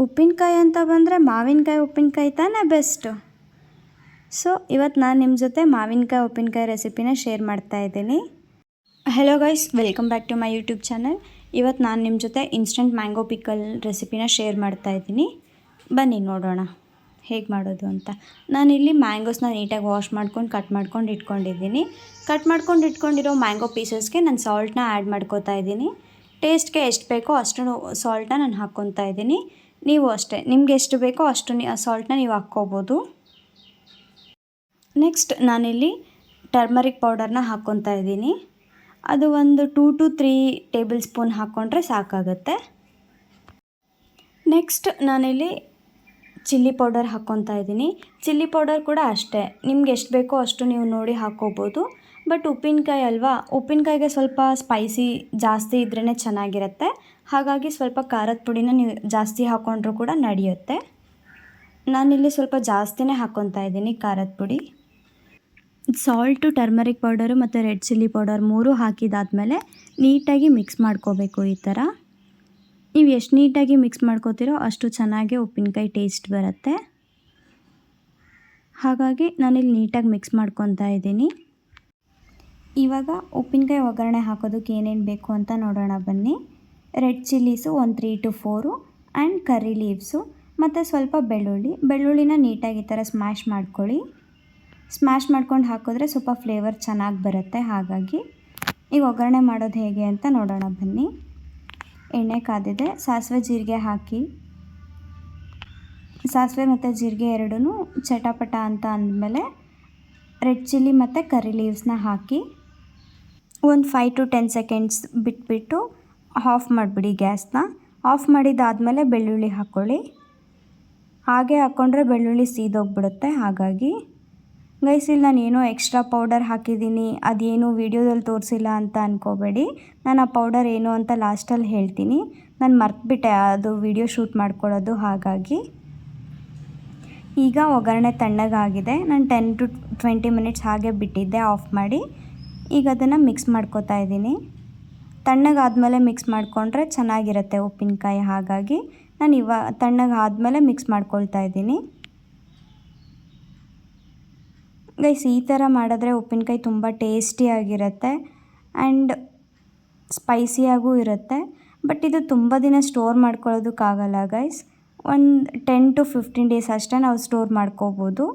ಉಪ್ಪಿನಕಾಯಿ ಅಂತ ಬಂದರೆ ಮಾವಿನಕಾಯಿ ಉಪ್ಪಿನಕಾಯಿ ತಾನೇ ಬೆಸ್ಟು ಸೊ ಇವತ್ತು ನಾನು ನಿಮ್ಮ ಜೊತೆ ಮಾವಿನಕಾಯಿ ಉಪ್ಪಿನಕಾಯಿ ರೆಸಿಪಿನ ಶೇರ್ ಮಾಡ್ತಾ ಇದ್ದೀನಿ. Hello guys welcome back to my YouTube channel ಇವತ್ತು ನಾನು ನಿಮ್ಮ ಜೊತೆ ಇನ್ಸ್ಟಂಟ್ ಮ್ಯಾಂಗೋ ಪಿಕಲ್ ರೆಸಿಪಿನ ಶೇರ್ ಮಾಡ್ತಾ ಇದ್ದೀನಿ. ಬನ್ನಿ ನೋಡೋಣ, ಹೇಗೆ ಮಾಡೋದು ಅಂತ. ನಾನಿಲ್ಲಿ ಮ್ಯಾಂಗೋಸ್ನ ನೀಟಾಗಿ ವಾಶ್ ಮಾಡ್ಕೊಂಡು ಕಟ್ ಮಾಡ್ಕೊಂಡು ಇಟ್ಕೊಂಡಿದ್ದೀನಿ. ಕಟ್ ಮಾಡ್ಕೊಂಡು ಇಟ್ಕೊಂಡಿರೋ ಮ್ಯಾಂಗೋ ಪೀಸಸ್ಗೆ ನಾನು ಸಾಲ್ಟ್ನ ಆ್ಯಡ್ ಮಾಡ್ಕೋತಾ ಇದ್ದೀನಿ. ಟೇಸ್ಟ್ಗೆ ಎಷ್ಟು ಬೇಕೋ ಅಷ್ಟು ಸಾಲ್ಟನ್ನ ನಾನು ಹಾಕ್ಕೊತಾ ಇದ್ದೀನಿ. ನೀವು ಅಷ್ಟೇ. ನಿಮ್ಗೆ ಎಷ್ಟು ಬೇಕೋ ಅಷ್ಟು ಸಾಲ್ಟ್ನ ನೀವು ಹಾಕ್ಕೋಬೋದು. ನೆಕ್ಸ್ಟ್ ನಾನಿಲ್ಲಿ ಟರ್ಮರಿಕ್ ಪೌಡರ್ನ ಹಾಕ್ಕೊತಾ ಇದ್ದೀನಿ. ಅದು ಒಂದು two to three tablespoon ಹಾಕ್ಕೊಂಡ್ರೆ ಸಾಕಾಗುತ್ತೆ. ನೆಕ್ಸ್ಟ್ ನಾನಿಲ್ಲಿ ಚಿಲ್ಲಿ ಪೌಡರ್ ಹಾಕ್ಕೊತಾ ಇದ್ದೀನಿ. ಚಿಲ್ಲಿ ಪೌಡರ್ ಕೂಡ ಅಷ್ಟೇ. ನಿಮ್ಗೆ ಎಷ್ಟು ಬೇಕೋ ಅಷ್ಟು ನೀವು ನೋಡಿ ಹಾಕ್ಕೋಬೋದು. ಬಟ್ ಉಪ್ಪಿನಕಾಯಿ ಅಲ್ವಾ? ಉಪ್ಪಿನಕಾಯಿಗೆ ಸ್ವಲ್ಪ ಸ್ಪೈಸಿ ಜಾಸ್ತಿ ಇದ್ರೇ ಚೆನ್ನಾಗಿರುತ್ತೆ. ಹಾಗಾಗಿ ಸ್ವಲ್ಪ ಖಾರದ ಪುಡಿನ ನೀವು ಜಾಸ್ತಿ ಹಾಕ್ಕೊಂಡ್ರೂ ಕೂಡ ನಡೆಯುತ್ತೆ. ನಾನಿಲ್ಲಿ ಸ್ವಲ್ಪ ಜಾಸ್ತಿನೇ ಹಾಕ್ಕೊತಾ ಇದ್ದೀನಿ ಖಾರದ ಪುಡಿ. ಸಾಲ್ಟು ಟರ್ಮರಿಕ್ ಪೌಡರು ಮತ್ತು ರೆಡ್ ಚಿಲ್ಲಿ ಪೌಡರ್ ಮೂರು ಹಾಕಿದಾದಮೇಲೆ ನೀಟಾಗಿ ಮಿಕ್ಸ್ ಮಾಡ್ಕೋಬೇಕು ಈ ಥರ. ನೀವು ಎಷ್ಟು ನೀಟಾಗಿ ಮಿಕ್ಸ್ ಮಾಡ್ಕೋತೀರೋ ಅಷ್ಟು ಚೆನ್ನಾಗಿ ಉಪ್ಪಿನಕಾಯಿ ಟೇಸ್ಟ್ ಬರುತ್ತೆ. ಹಾಗಾಗಿ ನಾನಿಲ್ಲಿ ನೀಟಾಗಿ ಮಿಕ್ಸ್ ಮಾಡ್ಕೊತಾ ಇದ್ದೀನಿ. ಇವಾಗ ಉಪ್ಪಿನಕಾಯಿ ಒಗ್ಗರಣೆ ಹಾಕೋದಕ್ಕೆ ಏನೇನು ಬೇಕು ಅಂತ ನೋಡೋಣ ಬನ್ನಿ. ರೆಡ್ ಚಿಲ್ಲೀಸು ಒಂದು three to four and curry leaves ಮತ್ತು ಸ್ವಲ್ಪ ಬೆಳ್ಳುಳ್ಳಿ. ಬೆಳ್ಳುಳ್ಳಿನ ನೀಟಾಗಿ ಈ ಥರ ಸ್ಮ್ಯಾಶ್ ಮಾಡ್ಕೊಳ್ಳಿ. ಸ್ಮ್ಯಾಶ್ ಮಾಡ್ಕೊಂಡು ಹಾಕಿದ್ರೆ ಸ್ವಲ್ಪ ಫ್ಲೇವರ್ ಚೆನ್ನಾಗಿ ಬರುತ್ತೆ. ಹಾಗಾಗಿ ಈಗ ಒಗ್ಗರಣೆ ಮಾಡೋದು ಹೇಗೆ ಅಂತ ನೋಡೋಣ ಬನ್ನಿ. ಎಣ್ಣೆ ಕಾದಿದೆ. ಸಾಸಿವೆ ಜೀರಿಗೆ ಹಾಕಿ. ಸಾಸಿವೆ ಮತ್ತು ಜೀರಿಗೆ ಎರಡೂ ಚಟಪಟ ಅಂತ ಅಂದಮೇಲೆ ರೆಡ್ ಚಿಲ್ಲಿ ಮತ್ತು ಕರಿ ಲೀವ್ಸ್ನ ಹಾಕಿ. ಒಂದು ಫೈವ್ ಟು ಟೆನ್ ಸೆಕೆಂಡ್ಸ್ ಬಿಟ್ಬಿಟ್ಟು ಆಫ್ ಮಾಡಿಬಿಡಿ ಗ್ಯಾಸ್ನ. ಆಫ್ ಮಾಡಿದಾದಮೇಲೆ ಬೆಳ್ಳುಳ್ಳಿ ಹಾಕ್ಕೊಳ್ಳಿ ಹಾಗೆ ಹಾಕ್ಕೊಂಡ್ರೆ ಬೆಳ್ಳುಳ್ಳಿ ಸೀದೋಗ್ಬಿಡುತ್ತೆ. ಹಾಗಾಗಿ ಗೈಸ್, ಇಲ್ಲಿ ನಾನು ಏನೋ ಎಕ್ಸ್ಟ್ರಾ ಪೌಡರ್ ಹಾಕಿದ್ದೀನಿ. ಅದೇನು ವೀಡಿಯೋದಲ್ಲಿ ತೋರಿಸಿಲ್ಲ ಅಂತ ಅಂದ್ಕೋಬೇಡಿ ನಾನು ಆ ಪೌಡರ್ ಏನು ಅಂತ ಲಾಸ್ಟಲ್ಲಿ ಹೇಳ್ತೀನಿ. ನಾನು ಮರ್ತುಬಿಟ್ಟೆ, ಅದು ವಿಡಿಯೋ ಶೂಟ್ ಮಾಡ್ಕೊಳ್ಳೋದು, ಹಾಗಾಗಿ. ಈಗ ಒಗ್ಗರಣೆ ತಣ್ಣಗಾಗಿದೆ. ನಾನು ಟೆನ್ ಟು ಟ್ವೆಂಟಿ ಮಿನಿಟ್ಸ್ ಹಾಗೆ ಬಿಟ್ಟಿದ್ದೆ ಆಫ್ ಮಾಡಿ. ಈಗ ಅದನ್ನು ಮಿಕ್ಸ್ ಮಾಡ್ಕೋತಾ ಇದ್ದೀನಿ. ತಣ್ಣಗಾದಮೇಲೆ ಮಿಕ್ಸ್ ಮಾಡಿಕೊಂಡ್ರೆ ಚೆನ್ನಾಗಿರುತ್ತೆ ಉಪ್ಪಿನಕಾಯಿ, ಹಾಗಾಗಿ. ನಾನು ಇವಾಗ ತಣ್ಣಗಾದಮೇಲೆ ಮಿಕ್ಸ್ ಮಾಡ್ಕೊಳ್ತಾ ಇದ್ದೀನಿ. ಗೈಸ್ ಈ ಥರ ಮಾಡಿದ್ರೆ ಉಪ್ಪಿನಕಾಯಿ ತುಂಬ ಟೇಸ್ಟಿಯಾಗಿರುತ್ತೆ ಆ್ಯಂಡ್ ಸ್ಪೈಸಿಯಾಗೂ ಇರುತ್ತೆ. ಬಟ್ ಇದು ತುಂಬ ದಿನ ಸ್ಟೋರ್ ಮಾಡ್ಕೊಳ್ಳೋದಕ್ಕಾಗಲ್ಲ ಗೈಸ್ ಒಂದು ಟೆನ್ ಟು ಫಿಫ್ಟೀನ್ ಡೇಸ್ ಅಷ್ಟೇ ನಾವು ಸ್ಟೋರ್ ಮಾಡ್ಕೋಬೋದು.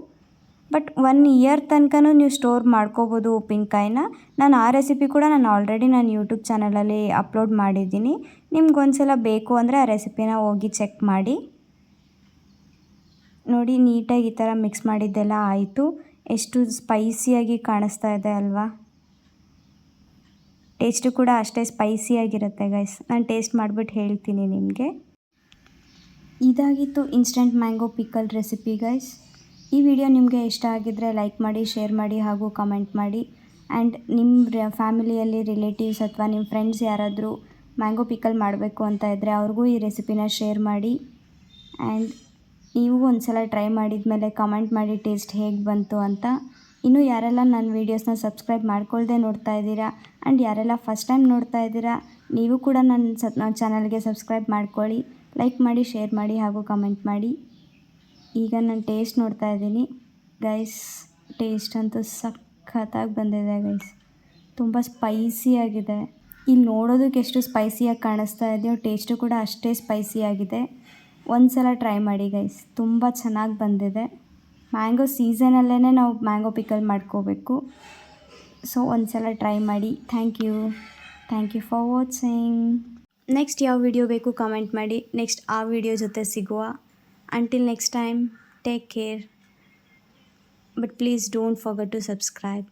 ಬಟ್ ಒನ್ ಇಯರ್ ತನಕನೂ ನೀವು ಸ್ಟೋರ್ ಮಾಡ್ಕೋಬೋದು ಉಪ್ಪಿನಕಾಯಿನ. ನಾನು ಆ ರೆಸಿಪಿ ಕೂಡ ನಾನು ಆಲ್ರೆಡಿ ನಾನು ಯೂಟ್ಯೂಬ್ ಚಾನಲಲ್ಲಿ ಅಪ್ಲೋಡ್ ಮಾಡಿದ್ದೀನಿ. ನಿಮ್ಗೆ ಬೇಕು ಅಂದರೆ ಆ ರೆಸಿಪಿನ ಹೋಗಿ ಚೆಕ್ ಮಾಡಿ. ನೋಡಿ ನೀಟಾಗಿ ಈ ಥರ ಮಿಕ್ಸ್ ಮಾಡಿದ್ದೆಲ್ಲ ಆಯಿತು. ಎಷ್ಟು ಸ್ಪೈಸಿಯಾಗಿ ಕಾಣಿಸ್ತಾ ಇದೆ ಅಲ್ವಾ? ಟೇಸ್ಟು ಕೂಡ ಅಷ್ಟೇ ಸ್ಪೈಸಿಯಾಗಿರುತ್ತೆ ಗೈಸ್ ನಾನು ಟೇಸ್ಟ್ ಮಾಡಿಬಿಟ್ಟು ಹೇಳ್ತೀನಿ ನಿಮಗೆ. ಇದಾಗಿತ್ತು instant mango pickle recipe guys ಈ ವಿಡಿಯೋ ನಿಮಗೆ ಇಷ್ಟ ಆಗಿದ್ದರೆ ಲೈಕ್ ಮಾಡಿ ಶೇರ್ ಮಾಡಿ ಹಾಗೂ ಕಮೆಂಟ್ ಮಾಡಿ. ಆ್ಯಂಡ್ ನಿಮ್ಮ ಫ್ಯಾಮಿಲಿಯಲ್ಲಿ ರಿಲೇಟಿವ್ಸ್ ಅಥವಾ ನಿಮ್ಮ ಫ್ರೆಂಡ್ಸ್ ಯಾರಾದರೂ ಮ್ಯಾಂಗೋ ಪಿಕಲ್ ಮಾಡಬೇಕು ಅಂತ ಇದ್ದರೆ ಅವ್ರಿಗೂ ಈ ರೆಸಿಪಿನ ಶೇರ್ ಮಾಡಿ. ಆ್ಯಂಡ್ ನೀವು ಒಂದು ಸಲ ಟ್ರೈ ಮಾಡಿದ ಮೇಲೆ ಕಮೆಂಟ್ ಮಾಡಿ ಟೇಸ್ಟ್ ಹೇಗೆ ಬಂತು ಅಂತ. ಇನ್ನೂ ಯಾರೆಲ್ಲ ನನ್ನ ವೀಡಿಯೋಸ್ನ ಸಬ್ಸ್ಕ್ರೈಬ್ ಮಾಡ್ಕೊಳ್ದೆ ನೋಡ್ತಾ ಇದ್ದೀರಾ ಆ್ಯಂಡ್ ಯಾರೆಲ್ಲ ಫಸ್ಟ್ ಟೈಮ್ ನೋಡ್ತಾ ಇದ್ದೀರಾ, ನೀವು ಕೂಡ ನನ್ನ ಸ, ನನ್ನ ಚಾನಲ್ಗೆ ಸಬ್ಸ್ಕ್ರೈಬ್ ಮಾಡ್ಕೊಳ್ಳಿ. ಲೈಕ್ ಮಾಡಿ, ಶೇರ್ ಮಾಡಿ ಹಾಗೂ ಕಮೆಂಟ್ ಮಾಡಿ. ಈಗ ನಾನು ಟೇಸ್ಟ್ ನೋಡ್ತಾ ಇದ್ದೀನಿ. ಗೈಸ್, ಟೇಸ್ಟ್ ಅಂತೂ ಸಖತ್ತಾಗಿ ಬಂದಿದೆ ಗೈಸ್. ತುಂಬ ಸ್ಪೈಸಿಯಾಗಿದೆ ಇಲ್ಲಿ ನೋಡೋದಕ್ಕೆ ಎಷ್ಟು ಸ್ಪೈಸಿಯಾಗಿ ಕಾಣಿಸ್ತಾ ಇದೆಯೋ, ಟೇಸ್ಟು ಕೂಡ ಅಷ್ಟೇ ಸ್ಪೈಸಿಯಾಗಿದೆ. ಒಂದು ಸಲ ಟ್ರೈ ಮಾಡಿ ಗೈಸ್ ತುಂಬ ಚೆನ್ನಾಗಿ ಬಂದಿದೆ. ಮ್ಯಾಂಗೋ ಸೀಸನಲ್ಲೇ ನಾವು ಮ್ಯಾಂಗೋ ಪಿಕಲ್ ಮಾಡ್ಕೋಬೇಕು. ಸೊ ಒಂದು ಸಲ ಟ್ರೈ ಮಾಡಿ. Thank you thank you for watching next ಯಾವ ವಿಡಿಯೋ ಬೇಕು ಕಮೆಂಟ್ ಮಾಡಿ. ನೆಕ್ಸ್ಟ್ ಆ ವಿಡಿಯೋ ಜೊತೆ ಸಿಗುವ. Until next time take care but please don't forget to subscribe